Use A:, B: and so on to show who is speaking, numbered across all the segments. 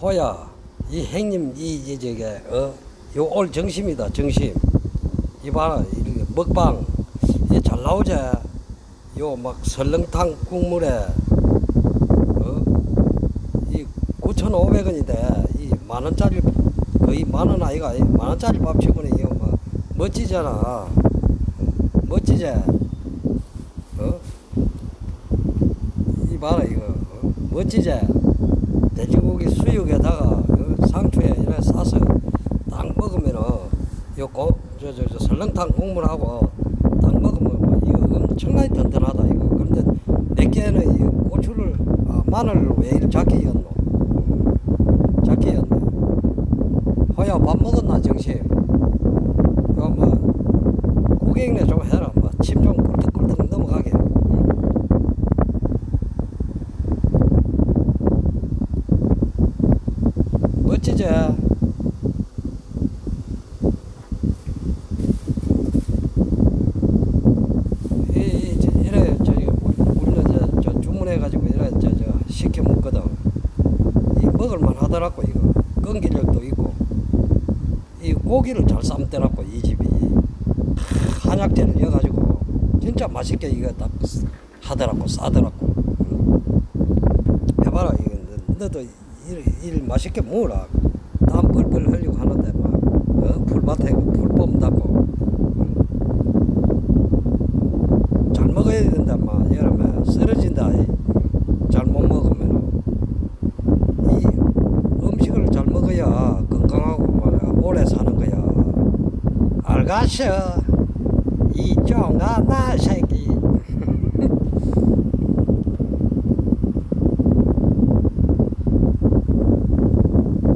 A: 호야, 이 행님, 이, 이, 저게, 어, 요올 정심이다, 정심. 이 봐라, 이 먹방. 이게 잘 나오지? 요막 설렁탕 국물에, 어, 이 9,500원인데, 이 만 원짜리, 거의 만 원 아이가, 이 만원짜리 밥 치고는 이거 뭐, 멋지잖아. 멋지지? 어? 이 봐라, 이거. 어? 멋지지? 돼지고기 수육에다가 어, 상추에 이래 싸서 딱 먹으면은 요고저저 저 설렁탕 국물하고 딱 먹으면 뭐 이거 엄청나게 든든하다 이거. 그런데 내게는 이 고추를 아, 마늘을 왜 이렇게 작게 익었노? 작게 익었네. 허야 밥 먹었나 정심? 이거 뭐 고객네 좀 해라. 뭐침 좀 꿀떡꿀떡 넘어가게. 응? 멋지지? 이, 이, 저, 이래, 저기, 우리는 저, 저 이래, 저, 저, 시켜 먹거든. 이 먹을만 하더라고, 이거. 끈기력도 있고. 이 고기를 잘 삶더라고, 이 집이. 한약재를 넣어가지고, 진짜 맛있게 이거 딱 하더라고, 싸더라고. 응. 해봐라, 이거. 너- 너도 일, 일 맛있게 먹어라. 땀 뻘뻘 흘리고 하는데, 막, 어? 풀밭에 풀 뽑는다고. 잘 먹어야 된다, 막, 여름에. 쓰러진다, 이. 잘못 먹으면. 이 음식을 잘 먹어야 건강하고, 막, 오래 사는 거야. 알가셔. 이종아, 나 새끼.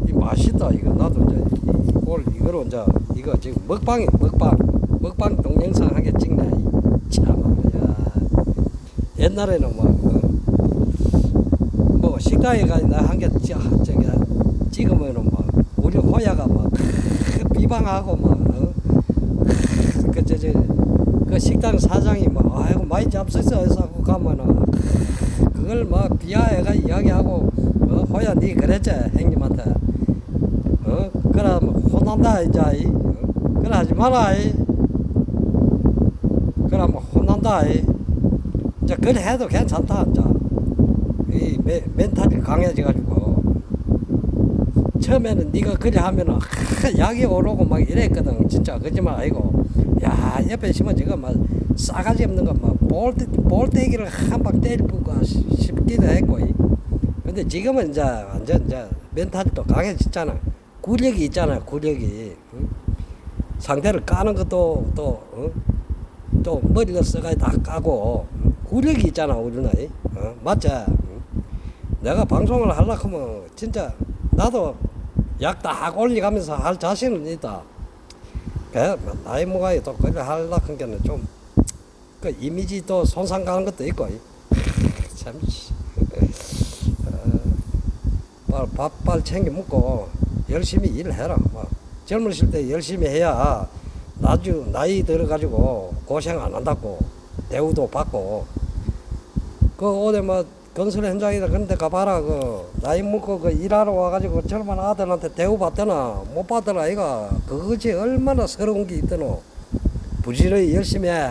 A: 이 맛있다 이거 나도 이제 이- 오늘 이거로 이제 이거 지금 먹방이 먹방 먹방 동영상 하게 찍네 참야 옛날에는 뭐, 어, 뭐 식당에 가서 나한개 저기 찍으면은 막 우리 호야가 막 비방하고 막 그저저 그 식당 사장이 막 아이고 많이 잡수있어 하고 가면은 그걸 막 비하해가 이야기하고 어, 호야 니 그랬지 형님한테 어 그럼 혼난다 이제 이. 어? 그래 하지 마라 이. 그럼 혼난다 이. 이제 그래 해도 괜찮다 이제 이 멘- 멘탈이 강해져 가지고 처음에는 네가 그래 하면은 하, 약이 오르고 막 이랬거든 진짜 거짓말 아니고 야 옆에 지금 막 싸가지 없는 거막 볼때 볼때기를 한 방 때리고 싶기도 했고 이. 근데 지금은 이제 완전 이제 멘탈이 또 강해졌잖아 구력이 있잖아 구력이 응? 상대를 까는 것도 또 어? 또 머리를 써가 다 까고 응? 구력이 있잖아 우리는 이. 어? 맞지? 응? 내가 방송을 하려고 하면 진짜 나도 약딱 올리가면서 할 자신은 있다. 그 나이 먹어야 또 그래 하려고 한 게는 좀 그 이미지도 손상 가는 것도 있고 이. 참 씨. 어, 밥발 챙겨 먹고 열심히 일해라. 뭐 젊으실 때 열심히 해야 나주 나이 들어가지고 고생 안 한다고 대우도 받고 그뭐 건설 현장이다. 그런데 가봐라. 그 나이 먹고 그 일하러 와가지고 젊은 아들한테 대우 받더나 못 받더나 이가 그것이 얼마나 서러운 게 있더노. 부지런히 열심히 해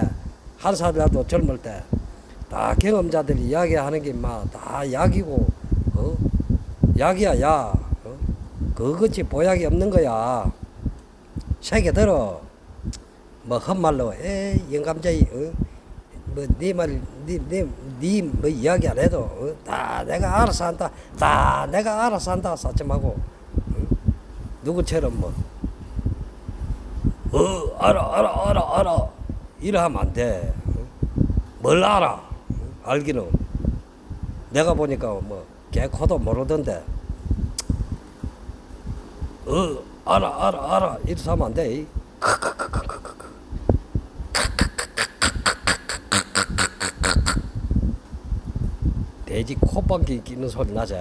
A: 한 살이라도 젊을 때. 다 경험자들이 이야기하는 게 막 다 약이고 어? 약이야 약 어? 그것이 보약이 없는 거야. 새겨 들어. 뭐 헛말로 에 영감자이 어? 뭐네 말 네 네 네 뭐 이야기 안 해도 어? 다 내가 알아서 한다 다 내가 알아서 한다 사점하고 어? 누구처럼 뭐 어, 알아, 알아, 알아, 알아. 이러하면 안 돼. 어? 뭘 알아? 어? 알기는. 내가 보니까 뭐, 개코도 모르던데. 어, 알아, 알아, 알아. 하면 안 돼. 돼지 콧방귀 끼는 소리 나지?